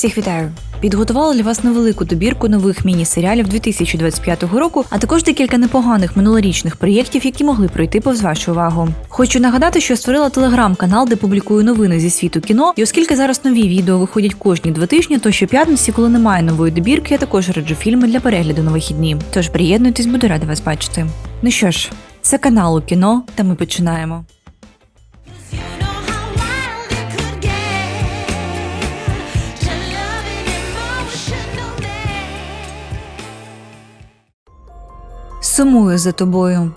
Всіх вітаю! Підготувала для вас невелику добірку нових міні-серіалів 2025 року, а також декілька непоганих минулорічних проєктів, які могли пройти повз вашу увагу. Хочу нагадати, що створила телеграм-канал, де публікую новини зі світу кіно. І оскільки зараз нові відео виходять кожні два тижні, то щоп'ятниці, коли немає нової добірки, я також раджу фільми для перегляду на вихідні. Тож приєднуйтесь, буду рада вас бачити. Ну що ж, це канал у кіно, та ми починаємо. Сумую за тобою.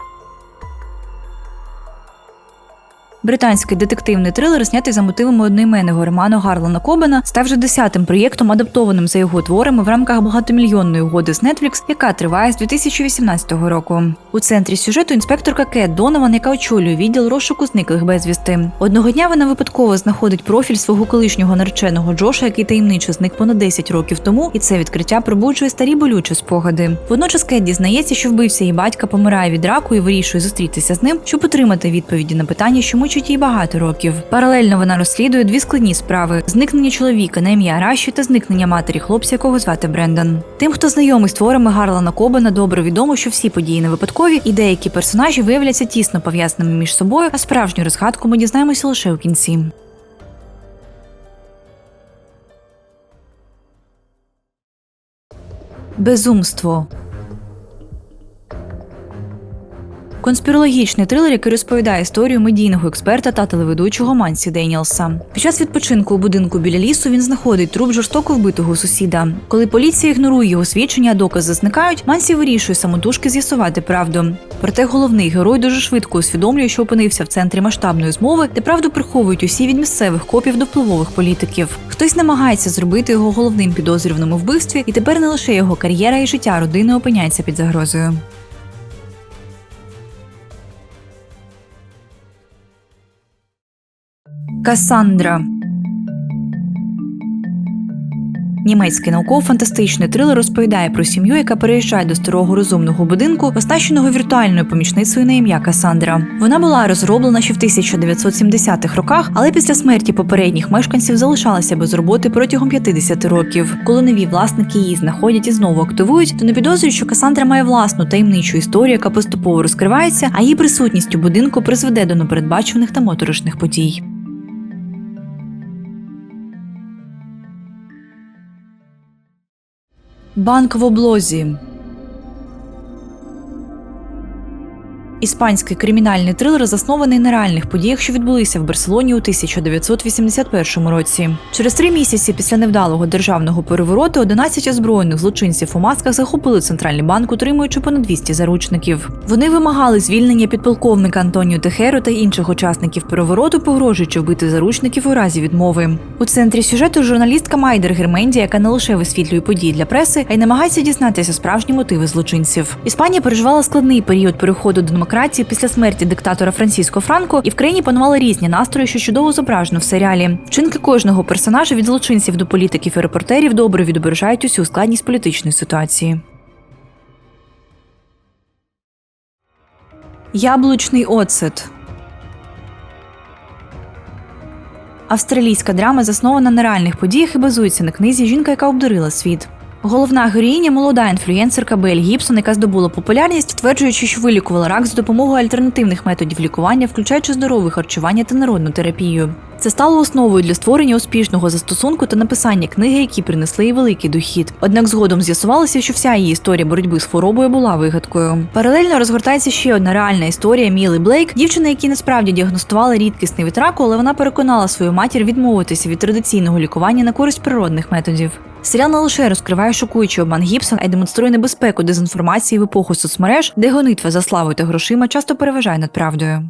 Британський детективний трилер, знятий за мотивами одноіменного роману Гарлана Кобена, став вже десятим проєктом, адаптованим за його творами в рамках багатомільйонної угоди з Netflix, яка триває з 2018 року. У центрі сюжету інспекторка Кет Донован, яка очолює відділ розшуку зниклих безвісти. Одного дня вона випадково знаходить профіль свого колишнього нареченого Джоша, який таємничо зник понад 10 років тому, і це відкриття пробуджує старі болючі спогади. Водночас Кет дізнається, що вбивця її батька помирає від раку і вирішує зустрітися з ним, щоб отримати відповіді на питання, що мучить її багато років. Паралельно вона розслідує дві складні справи: зникнення чоловіка на ім'я Раші та зникнення матері хлопця, якого звати Брендан. Тим, хто знайомий з творами Гарлана Кобена, добре відомо, що всі події не випадкові, і деякі персонажі виявляться тісно пов'язаними між собою, а справжню розгадку ми дізнаємося лише у кінці. Безумство. Конспірологічний трилер, який розповідає історію медійного експерта та телеведучого Мансі Деніелса. Під час відпочинку у будинку біля лісу він знаходить труп жорстоко вбитого сусіда. Коли поліція ігнорує його свідчення, а докази зникають, Мансі вирішує самотужки з'ясувати правду. Проте головний герой дуже швидко усвідомлює, що опинився в центрі масштабної змови, де правду приховують усі від місцевих копів до впливових політиків. Хтось намагається зробити його головним підозрюваним у вбивстві, і тепер не лише його кар'єра і життя родини опиняється під загрозою. Кассандра. Німецький науково-фантастичний трилер розповідає про сім'ю, яка переїжджає до старого розумного будинку, оснащеного віртуальною помічницею на ім'я Касандра. Вона була розроблена ще в 1970-х роках, але після смерті попередніх мешканців залишалася без роботи протягом 50 років. Коли нові власники її знаходять і знову активують, то не підозрюють, що Касандра має власну таємничу історію, яка поступово розкривається, а її присутність у будинку призведе до непередбачених та моторошних подій. Банк в облозі. Іспанський кримінальний трилер заснований на реальних подіях, що відбулися в Барселоні у 1981 році. Через три місяці після невдалого державного перевороту 11 озброєних злочинців у масках захопили центральний банк, утримуючи понад 200 заручників. Вони вимагали звільнення підполковника Антоніо Техеру та інших учасників перевороту, погрожуючи вбити заручників у разі відмови. У центрі сюжету журналістка Майдер Герменді, яка не лише висвітлює події для преси, а й намагається дізнатися справжні мотиви злочинців. Іспанія переживала складний період переходу до демократії після смерті диктатора Франциско Франко, і в країні панували різні настрої, що чудово зображено в серіалі. Вчинки кожного персонажа від злочинців до політиків і репортерів добре відображають усю складність політичної ситуації. Яблучний оцет. Австралійська драма заснована на реальних подіях і базується на книзі Жінка, яка обдурила світ. Головна героїня молода інфлюєнсерка Бель Гібсон, яка здобула популярність, стверджуючи, що вилікувала рак за допомогою альтернативних методів лікування, включаючи здорове харчування та народну терапію. Це стало основою для створення успішного застосунку та написання книги, які принесли їй великий дохід. Однак згодом з'ясувалося, що вся її історія боротьби з хворобою була вигадкою. Паралельно розгортається ще одна реальна історія Міли Блейк, дівчина, якій насправді діагностували рідкісний від раку, але вона переконала свою матір відмовитися від традиційного лікування на користь природних методів. Серіал не лише розкриває шокуючий обман Гібсон, а й демонструє небезпеку дезінформації в епоху соцмереж, де гонитва за славою та грошима часто переважає над правдою.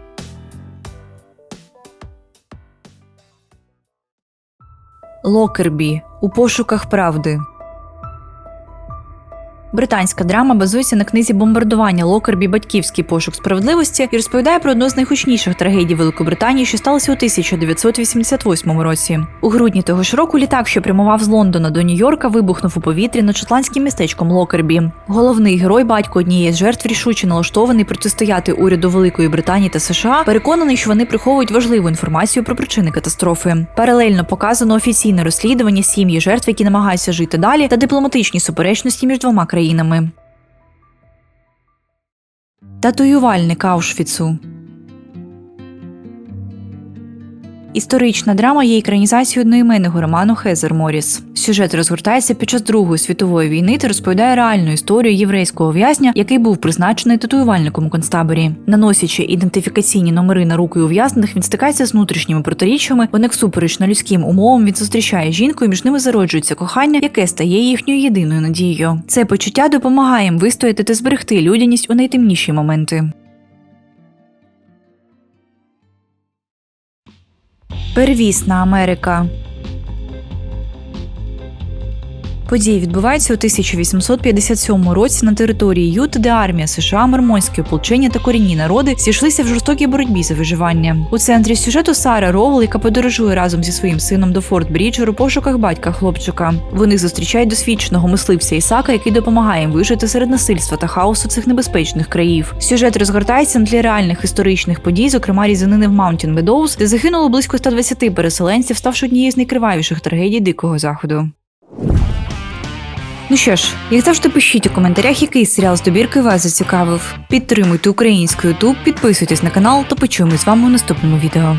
Локербі у пошуках правди. Британська драма базується на книзі бомбардування Локербі Батьківський пошук справедливості і розповідає про одну з найгучніших трагедій Великобританії, що сталося у 1988 році. У грудні того ж року літак, що прямував з Лондона до Нью-Йорка, вибухнув у повітрі над шотландським містечком Локербі. Головний герой, батько однієї з жертв, рішуче налаштований протистояти уряду Великої Британії та США, переконаний, що вони приховують важливу інформацію про причини катастрофи. Паралельно показано офіційне розслідування сім'ї жертв, які намагаються жити далі, та дипломатичні суперечності між двома країнами. Татуювальник Аушвіцу Історична драма є екранізацією одноіменного роману Хезер Моріс. Сюжет розгортається під час Другої світової війни та розповідає реальну історію єврейського в'язня, який був призначений татуювальником у концтаборі. Наносячи ідентифікаційні номери на руки ув'язнених, він стикається з внутрішніми протиріччями, однак супереч на людським умовам він зустрічає жінку, і між ними зароджується кохання, яке стає їхньою єдиною надією. Це почуття допомагає їм вистояти та зберегти людяність у найтемніші моменти. Первісна Америка. Події відбуваються у 1857 році на території Юти, де армія США, мормонське ополчення та корінні народи зійшлися в жорстокій боротьбі за виживання. У центрі сюжету Сара Роул, яка подорожує разом зі своїм сином до Форт Бріджер у пошуках батька хлопчика. Вони зустрічають досвідченого мисливця Ісака, який допомагає їм вижити серед насильства та хаосу цих небезпечних країв. Сюжет розгортається на тлі реальних історичних подій, зокрема різанини в Маунтін Медоуз, де загинуло близько 120 переселенців, ставши однією з найкривавіших трагедій дикого заходу. Ну що ж, як завжди, пишіть у коментарях, який серіал з добірки вас зацікавив. Підтримуйте українську YouTube, підписуйтесь на канал та почуємось з вами у наступному відео.